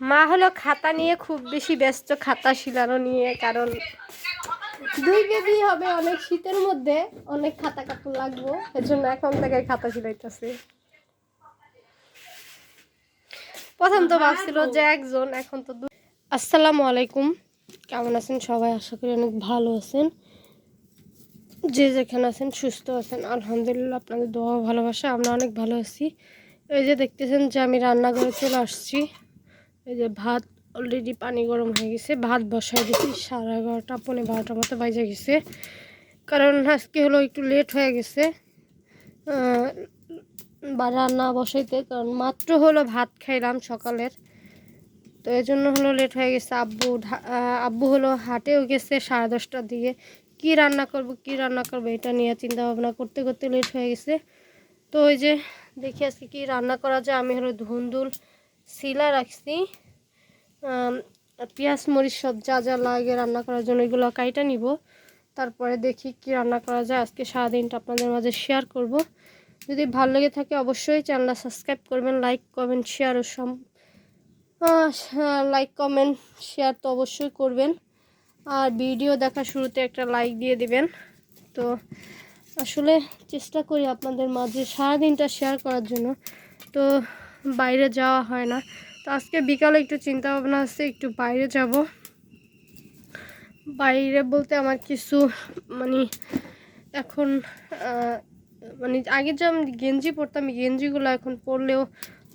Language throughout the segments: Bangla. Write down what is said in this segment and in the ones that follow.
মা হলো খাতা নিয়ে খুব বেশি ব্যস্ত, খাতা শিলানো নিয়ে, কারণ দুই বেবি হবে অনেক শীতের মধ্যে, অনেক খাতা কাপড় লাগবো এর জন্য এখন থেকে খাতা শিলাইতেছে। প্রথম তো ভাবছিল যে একজন, এখন তো আসসালামু আলাইকুম। কেমন আছেন সবাই? আশা করি অনেক ভালো আছেন। যে যেখানে আছেন, সুস্থ আছেন। আলহামদুলিল্লাহ, আপনাদের দোয়া ভালোবাসা, আমরা অনেক ভালো আছি। এই যে দেখতেছেন যে আমি রান্নাঘরে চলে আসছি। এই যে ভাত অলরেডি পানি গরম হয়ে গেছে, ভাত বসাই দিচ্ছি সাড়ে এগারোটা পনেরো বারোটার মতো বাজে গেছে। কারণ আজকে হলো একটু লেট হয়ে গেছে বা রান্না বসাইতে, কারণ মাত্র হলো ভাত খাইলাম সকালের। তো এই জন্য হলো লেট হয়ে গেছে, আব্বু আব্বু হলো হাটেও গেছে সাড়ে দশটার দিকে। কি রান্না করব, কি রান্না করব এটা নিয়ে চিন্তা ভাবনা করতে করতে লেট হয়ে গেছে। তো ওই যে দেখি আজকে কি রান্না করা যায়, আমি হলো ধুন্দুল শিলা রাখছি। পেঁয়াজ, মরিচ সব যা যা লাগে রান্না করার জন্য এগুলো কাইটা নিব। তারপরে দেখি কি রান্না করা যায়। আজকে সারাদিনটা আপনাদের মাঝে শেয়ার করব। যদি ভালো লেগে থাকে অবশ্যই চ্যানেলটা সাবস্ক্রাইব করবেন লাইক কমেন্ট শেয়ার ও সম লাইক কমেন্ট শেয়ার তো অবশ্যই করবেন। আর ভিডিও দেখা শুরুতে একটা লাইক দিয়ে দিবেন। তো আসলে চেষ্টা করি আপনাদের মাঝে সারাদিনটা শেয়ার করার জন্য। তো বাইরে যাওয়া হয় না। তো আজকে বিকালে একটু চিন্তা ভাবনা আছে, একটু বাইরে যাব। বাইরে বলতে আমার কিছু মানে এখন মানে আগে যে আমি গেঞ্জি পরতাম গেঞ্জিগুলো এখন পরলেও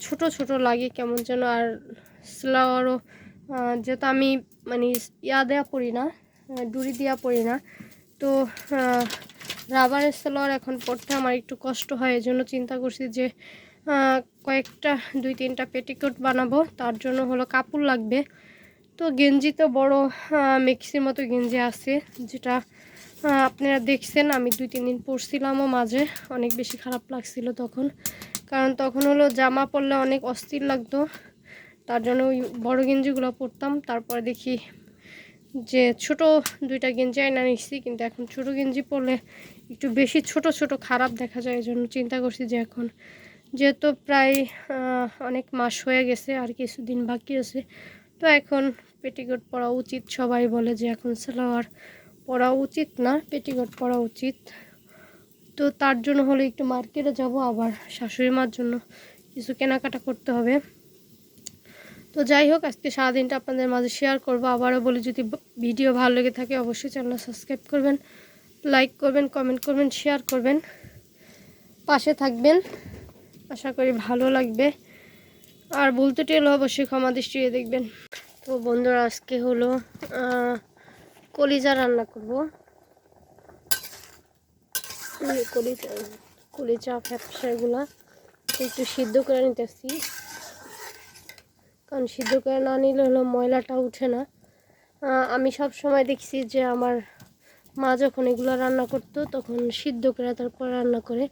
ছোট ছোট লাগে কেমন যেন। আর স্লাওয়ারও যেহেতু আমি মানে ইয়া দেওয়া পরি না ডুরি দেওয়া পরি না, তো রাবারের সালোয়ার এখন পরতে আমার একটু কষ্ট হয়। এই জন্য চিন্তা করছি যে কয়েকটা, দুই তিনটা পেটিকোট বানাবো। তার জন্য হলো কাপড় লাগবে। তো গেঞ্জি তো বড় মিক্সির মতো গেঞ্জি আছে, যেটা আপনারা দেখছেন, আমি দুই তিন দিন পরছিলামও মাঝে, অনেক বেশি খারাপ লাগছিল তখন। কারণ তখন হলো জামা পরলে অনেক অস্থির লাগতো। তার জন্য ওই বড়ো গেঞ্জিগুলো পরতাম। তারপরে দেখি যে ছোট দুইটা গেঞ্জি আয়না নিচ্ছি কিন্তু এখন ছোট গেঞ্জি পরলে একটু বেশি ছোট ছোট খারাপ দেখা যায় এই জন্য চিন্তা করছি যে এখন যেহেতু প্রায় অনেক মাস হয়ে গেছে আর কিছুদিন বাকি আছে, তো এখন পেটিকোট পরা উচিত। সবাই বলে যে এখন সালোয়ার পরা উচিত না, পেটিকোট পরা উচিত। তো তার জন্য হলে একটু মার্কেটে যাব, আবার শাশুড়ি মার জন্য কিছু কেনাকাটা করতে হবে। তো যাই হোক, আজকে সারাদিনটা আপনাদের মাঝে শেয়ার করব। আবারও বলি, যদি ভিডিও ভালো লেগে থাকে, অবশ্যই চ্যানেল সাবস্ক্রাইব করবেন লাইক করবেন কমেন্ট করবেন শেয়ার করবেন। পাশে থাকবেন। আশা করি ভালো লাগবে। আর বলতে টেলে অবশ্যই ক্ষমা দৃষ্টিতে দেখবেন। তো বন্ধুরা, আজকে হলো কলিজা রান্না করব। কলিজা কলিজা ফ্যাপসা এগুলা একটু সিদ্ধ করে নিতেছি। কারণ সিদ্ধ করে না নিলে হলো ময়লাটা উঠে না। আমি সব সময় দেখছি যে আমার মা যখন এগুলো রান্না করতো, তখন সিদ্ধ করে তারপর রান্না করে।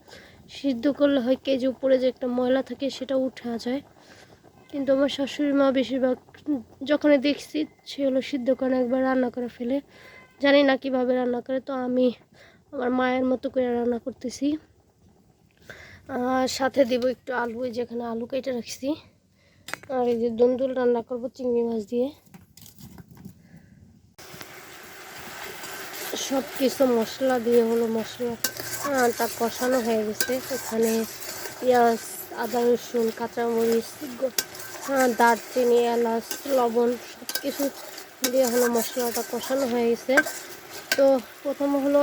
সিদ্ধ করলে হয় কেজি উপরে যে একটা ময়লা থাকে সেটা উঠে যায়। কিন্তু আমার শাশুড়ি মা বেশিরভাগ যখনই দেখছি সে হলো সিদ্ধ করে একবার রান্না করে ফেলে। জানি না কীভাবে রান্না করে, তো আমি আমার মায়ের মতো করে রান্না করতেছি। সাথে দিব একটু আলু যেখানে আলু কেটে রাখছি। আর এই যে দন্দুল রান্না করব, চিংড়ি মাছ দিয়ে। সব কিছু মশলা দিয়ে হলো মশলাটা কষানো হয়ে গেছে। ওখানে পেঁয়াজ, আদা, রসুন, কাঁচামরিচ দারচিনি, এলাচ, লবণ সব কিছু দিয়ে হলো মশলাটা কষানো হয়ে গেছে। তো প্রথম হলো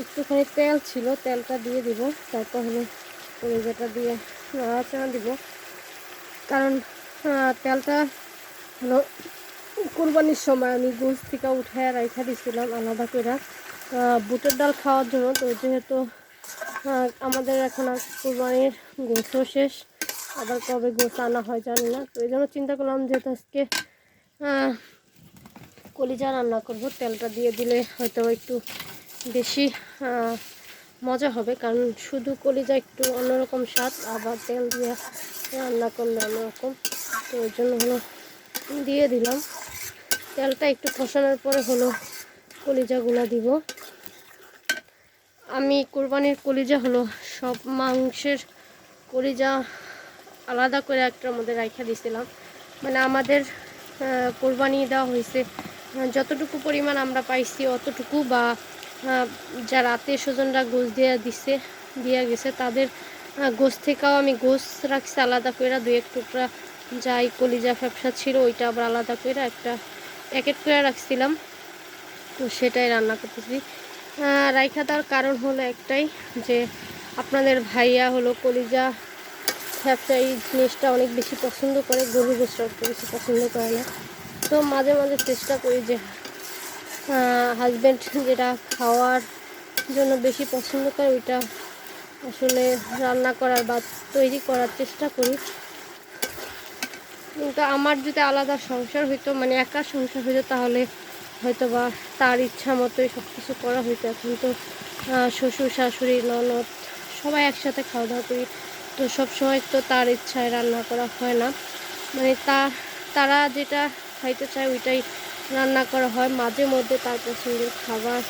একটুখানি তেল ছিল, তেলটা দিয়ে দিব। তারপর হলো কলিজাটা দিয়ে নাড়াচাড়া দিব। কারণ তেলটা হলো কোরবানির সময় আমি গোস থেকে উঠে রাইখা দিছিলাম আলাদা করে বুটের ডাল খাওয়ার জন্য, তো যেহেতু আমাদের এখন আর কোরবানির গোসও শেষ, আবার কবে গোস আনা হয় জানি না। তো এই জন্য চিন্তা করলাম যেহেতু আজকে কলিজা রান্না করব, তেলটা দিয়ে দিলে হয়তো একটু বেশি মজা হবে, কারণ শুধু কলিজা একটু অন্যরকম স্বাদ, আবার তেল দিয়ে রান্না করলে অন্যরকম। তো ওই জন্য হলো, দিয়ে দিলাম। তেলটা একটু কষানোর পরে হলো কলিজাগুলো দিব। আমি কোরবানির কলিজা হলো সব মাংসের কলিজা আলাদা করে একটার মধ্যে রাখা দিছিলাম। মানে আমাদের কোরবানি দেওয়া হয়েছে যতটুকু পরিমাণ আমরা পাইছি অতটুকু বা যারা আত্মীয় স্বজনরা গোস দিয়ে দিছে, দিয়ে গেছে, তাদের গোস থেকেও আমি গোস রাখছি, আলাদা করে দুই এক টুকরা যাই কলিজা ফ্যাপসা ছিল ওইটা আবার আলাদা করে একটা প্যাকেট করে রাখছিলাম। তো সেটাই রান্না করতেছি। রাইখা দেওয়ার কারণ হলো একটাই যে, আপনাদের ভাইয়া হলো কলিজা ফ্যাপসা এই জিনিসটা অনেক বেশি পছন্দ করে। গরু গোসটা বেশি পছন্দ করে না। তো মাঝে মাঝে চেষ্টা করি যে হাজব্যান্ড যেটা খাওয়ার জন্য বেশি পছন্দ করে, ওইটা আসলে রান্না করার বা তৈরি করার চেষ্টা করি। কিন্তু আমার যদি আলাদা সংসার হইতো মানে একা সংসার হইতো, তাহলে হয়তো বা তার ইচ্ছা মতোই সব কিছু করা হইতো। এখন তো শ্বশুর, শাশুড়ি, ননদ সবাই একসাথে খাওয়া দাওয়া করি। তো সব সময় তো তার ইচ্ছায় রান্না করা হয় না। মানে তা, তারা যেটা খাইতে চায় ওইটাই রান্না করা হয়। মাঝে মধ্যে তার পছন্দের খাবার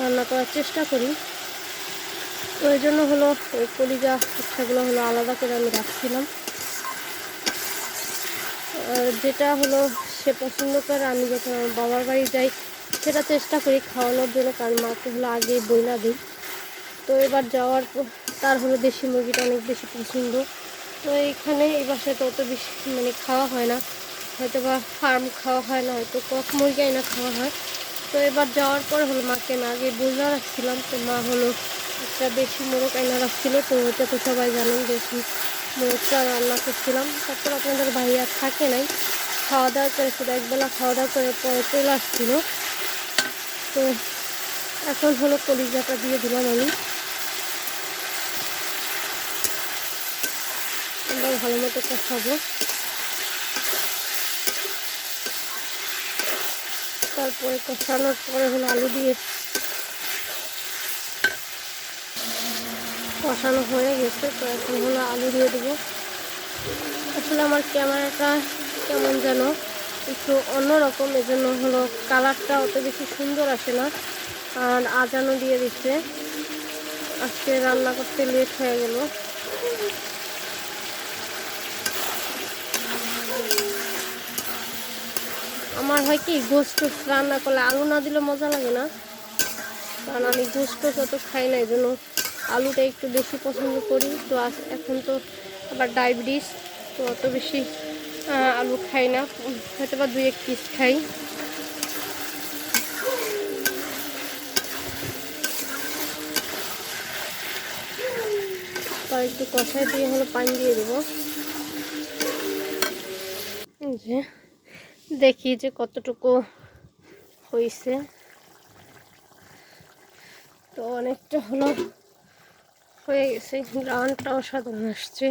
রান্না করার চেষ্টা করি। তো ওই জন্য হলো ওই কলিজা ইচ্ছাগুলো হলো আলাদা করে আমি রাখছিলাম। যেটা হলো, সে পছন্দ করে, আমি যখন আমার বাবার বাড়ি যাই, সেটা চেষ্টা করি খাওয়ানোর জন্য, কারণ মাকে হলো আগে বইলা দিই। তো এবার যাওয়ার পর, তার হলো দেশি মুরগিটা অনেক বেশি পছন্দ। তো এখানে এই বাসায় তো অত বেশি মানে খাওয়া হয় না। হয়তো বা ফার্ম খাওয়া হয় না, হয়তো কক মুরগি না খাওয়া হয়। তো এবার যাওয়ার পর হলো মাকে আমি আগে বুঝা রাখছিলাম, তো মা হলো একটা দেশি মোরগ আইনা রাখছিলো, তো ওটা তো সবাই জানেন দেশি। মোরগটা রান্না করছিলাম। তারপর আপনাদের ভাইয়া থাকে নাই। খাওয়া দাওয়া করে শুধু একবেলা খাওয়া দাওয়া করে পরে চলে আসছিল। তো এখন হলো কলিজাটা দিয়ে দিলাম আমি। আমরা ভালো মতো কষাবো। তারপরে কষানোর পরে হলো আলু দিয়ে কষানো হয়ে গেছে, তো এখন হলো আলু দিয়ে দেবো। আসলে আমার ক্যামেরাটা কেমন যেন একটু অন্যরকম, এজন্য হলো কালারটা অত বেশি সুন্দর আসে না। আর আজানও দিয়ে দিচ্ছে। আজকে রান্না করতে লেট হয়ে গেল। আমার হয় কি, গোস্ত রান্না করলে আলু না দিলে মজা লাগে না। কারণ আমি গোস্ত অত খাই না এই জন্য আলুটা একটু বেশি পছন্দ করি, তো এখন তো আবার ডায়াবেটিস, তো অত বেশি আলু খাই না হয়তো বা দুই এক পিস খাই। তার একটু কষাই দিয়ে হলো পানি দিয়ে দেবো। যে, দেখি যে কতটুকু হয়েছে তো অনেকটা হলো হয়ে গেছে। গ্রাউন্ডটা অসাধারণ আসছে।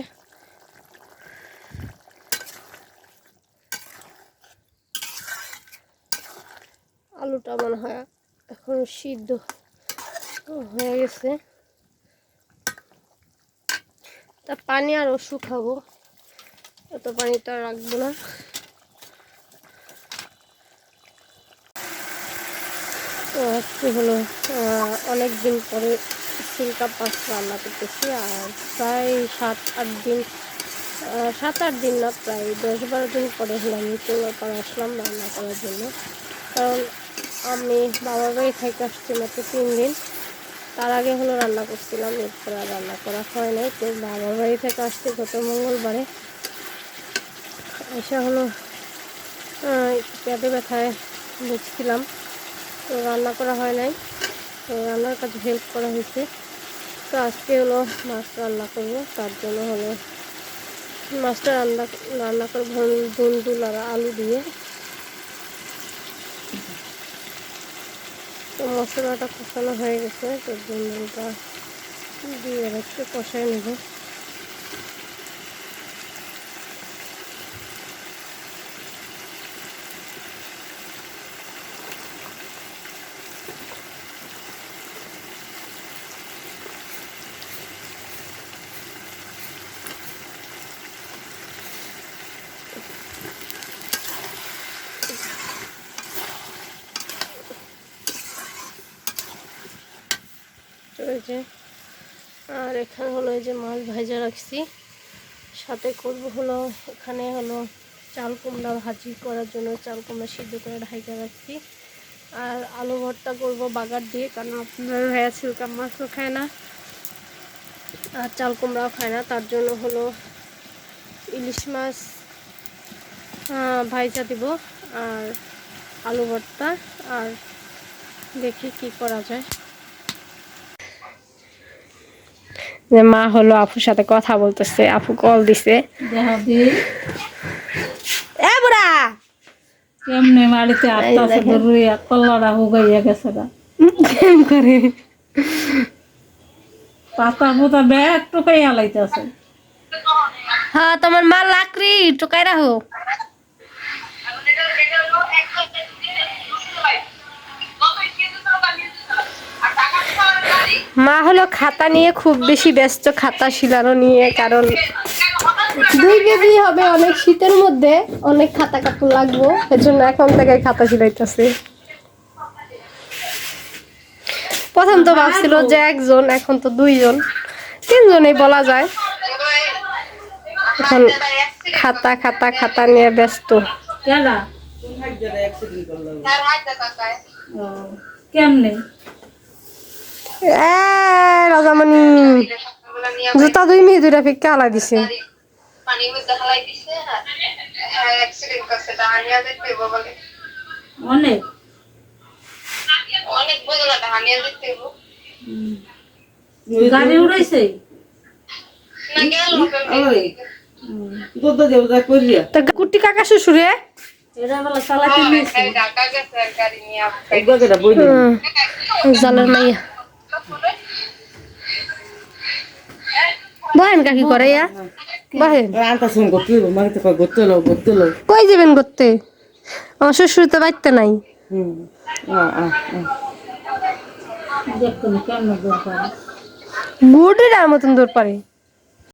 আলুটা মনে হয় এখন সিদ্ধ হয়ে গেছে। তা পানি আরও শুকাবো এত পানি তো আর রাখব না। তো হলো অনেক দিন পরে সিল্কা পাস রান্না করতেছি আর প্রায় সাত, আট দিন সাত, আট দিন না, প্রায় দশ বারো দিন পরে হলো আমি চুলাপাড়া আসলাম রান্না করার জন্য। কারণ আমি বাবার বাড়ি থেকে আসছি মাত্র তিন দিন। তার আগে হলো রান্না করছিলাম, এরপর আর রান্না করা হয় নাই। তো বাবার বাড়ি থেকে আসতে গত মঙ্গলবারে। এসে হলো পেটে ব্যথায় ভুগছিলাম। তো রান্না করা হয় নাই। তো রান্নার কাজে হেল্প করা হয়েছে। তো আজকে হলো মাছ রান্না করব, তার জন্য হলো মাছটা রান্না রান্না করব দুন্দুল আর আলু দিয়ে। তো মশলাটা কষানো হয়ে গেছে, তো দুন্দুলটা দিয়ে একটু কষাই নেব। যে আর এখানে হলো এই যে মাছ ভাজা রাখছি। সাথে করব হলো, এখানে হলো চাল কুমড়া ভাজি করার জন্য চাল কুমড়া সিদ্ধ করে ঢাইকা রাখছি। আর আলু ভর্তা করব বাগার দিয়ে, কারণ আপনার ভাইয়া সিলকাম মাছও খায় না, আর চাল কুমড়াও খায় না। তার জন্য হলো ইলিশ মাছ ভাইজা দিব, আর আলু ভর্তা, আর দেখি কি করা যায়। যে মা হলো আপুর সাথে কথা বলতেছে আপু কল দিছে। এ বুড়া! কেমনে বাড়িতে হুগাইয়া গেছে গা। কেম করে? পাতা পোতা ব্যাগ হ্যাঁ তোমার মা লাকড়ি টুকাই রাখো। মা হলো খাতা নিয়ে খুব বেশি ব্যস্ত খাতা শিলানো নিয়ে কারণ দুই কেজি হবে অনেক শীতের মধ্যে অনেক খাতা কাপড় লাগবো এজন্য এখন থেকে খাতা শিলাইতেছে। প্রথম তো ভাবছিল যে একজন এখন তো দুইজন তিনজনেই বলা যায়। এখন খাতা খাতা খাতা নিয়ে ব্যস্ত। কেমনে? রাজামণি জুতা দুই মিহি দুইটা ফিক্কা দিছে হালাই অনেক অনেক? দেখতে গাড়ি উড়াইছে? কুটি কাকা শ্বশুরে জালের মাইয়া। বহেন কাকি করে ইয়া বহেন। কই যাবেন করতে আমার শ্বশুর তো বাড়তে নাই। মতন দূর পারে।